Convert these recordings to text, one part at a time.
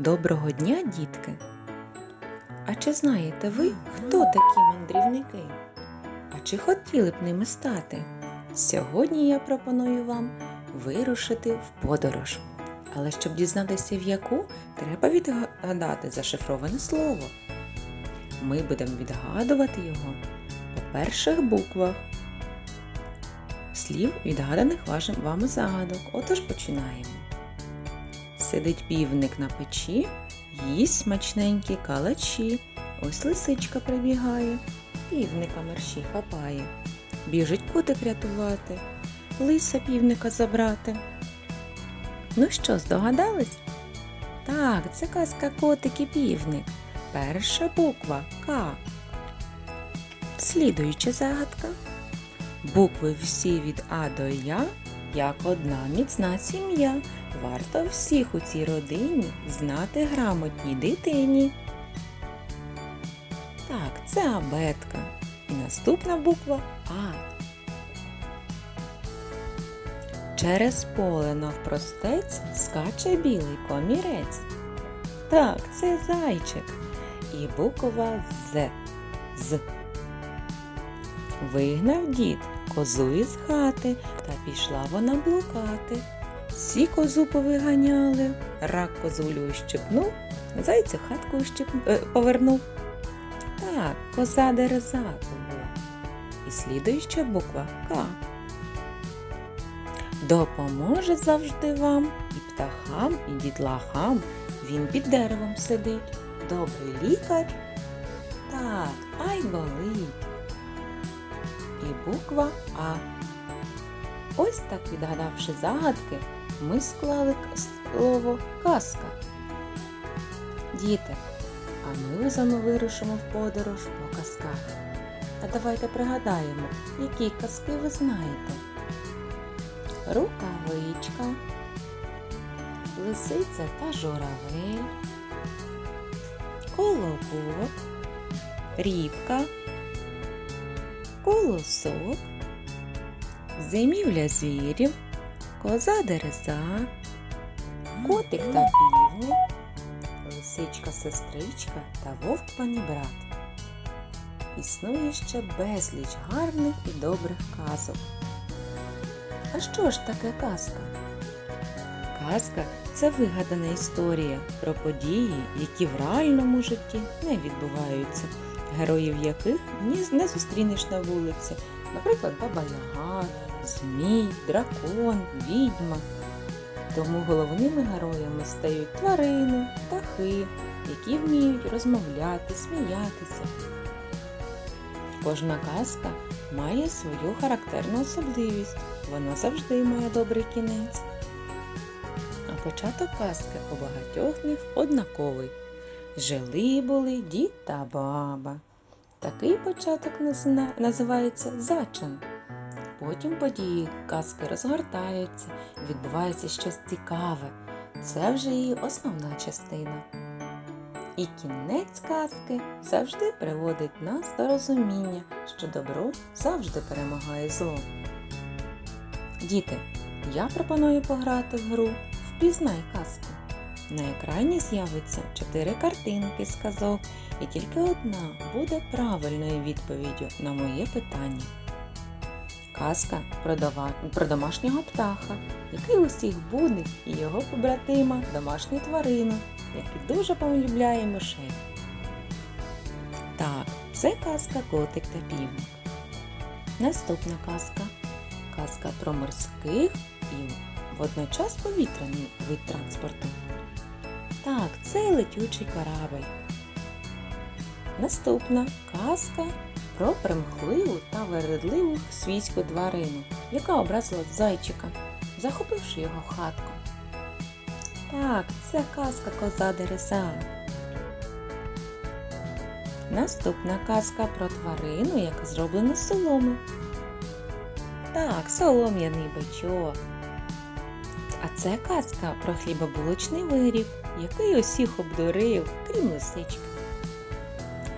Доброго дня, дітки! А чи знаєте ви, хто такі мандрівники? А чи хотіли б ними стати? Сьогодні я пропоную вам вирушити в подорож. Але щоб дізнатися в яку, треба відгадати зашифроване слово. Ми будемо відгадувати його по перших буквах слів, відгаданих вами загадок. Отож починаємо. Сидить півник на печі, їсть смачненькі калачі. Ось лисичка прибігає, півника мерщій хапає. Біжить котик рятувати, лиса півника забрати. Ну що, здогадались? Так, це казка котик і півник. Перша буква К. Слідуюча загадка. Букви всі від А до Я, як одна міцна сім'я. Варто всіх у цій родині знати грамотній дитині. Так, це абетка. І наступна буква А. Через поле навпростець скаче білий комірець. Так, це зайчик. І буква З. З. Вигнав дід козу із хати, та пішла вона блукати. Всі козу повиганяли, рак козулю ущипнув, зайця хатку ущип... е, повернув. Так, коза дереза була. І слідуюча буква К. Допоможе завжди вам і птахам, і дітлахам. Він під деревом сидить. Добрий лікар. Так, ай болить. Буква А. Ось так відгадавши загадки, ми склали слово казка. Діти, а ми вами вирушимо в подорож по казках. А давайте пригадаємо, які казки ви знаєте. Рукавичка, лисиця та журавель, колобок, рібка, колосок, зимівля звірів, коза дереза, котик та півник, лисичка сестричка та вовк панібрат. Існує ще безліч гарних і добрих казок. А що ж таке казка? Казка це вигадана історія про події, які в реальному житті не відбуваються, героїв яких не зустрінеш на вулиці, наприклад, Баба Яга, Змій, дракон, відьма. Тому головними героями стають тварини, птахи, які вміють розмовляти, сміятися. Кожна казка має свою характерну особливість. Вона завжди має добрий кінець. А початок казки у багатьох них однаковий. Жили були дід та баба. Такий початок називається зачин. Потім події казки розгортаються, відбувається щось цікаве. Це вже її основна частина. І кінець казки завжди приводить нас до розуміння, що добро завжди перемагає зло. Діти, я пропоную пограти в гру Впізнай казку. На екрані з'явиться чотири картинки з казок, і тільки одна буде правильною відповіддю на моє питання. Казка про, дова- про домашнього птаха, який усіх буде, і його побратима, домашню тварину, який дуже полюбляє мишей. Так, це казка Котик та півник. Наступна казка казка про морських і водночас повітряний вид транспорту. Так, це летючий корабель. Наступна казка про примхливу та вередливу свійську тварину, яка образила зайчика, захопивши його хатку. Так, це казка коза Дереза. Наступна казка про тварину, яка зроблена з соломи. Так, солом'яний бичок. А це казка про хлібобулочний виріб, який усіх обдурив, крім лисички.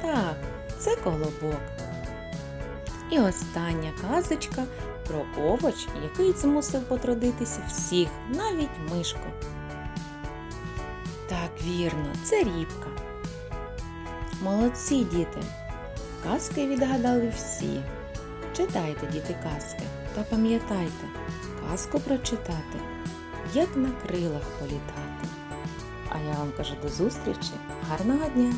Так, це колобок. І остання казочка про овоч, який змусив потрудитися всіх, навіть мишку. Так, Вірно, це рібка. Молодці, діти! Казки відгадали всі. Читайте, діти, казки, та пам'ятайте, казку прочитати, як на крилах політати. А я вам кажу до зустрічі, гарного дня!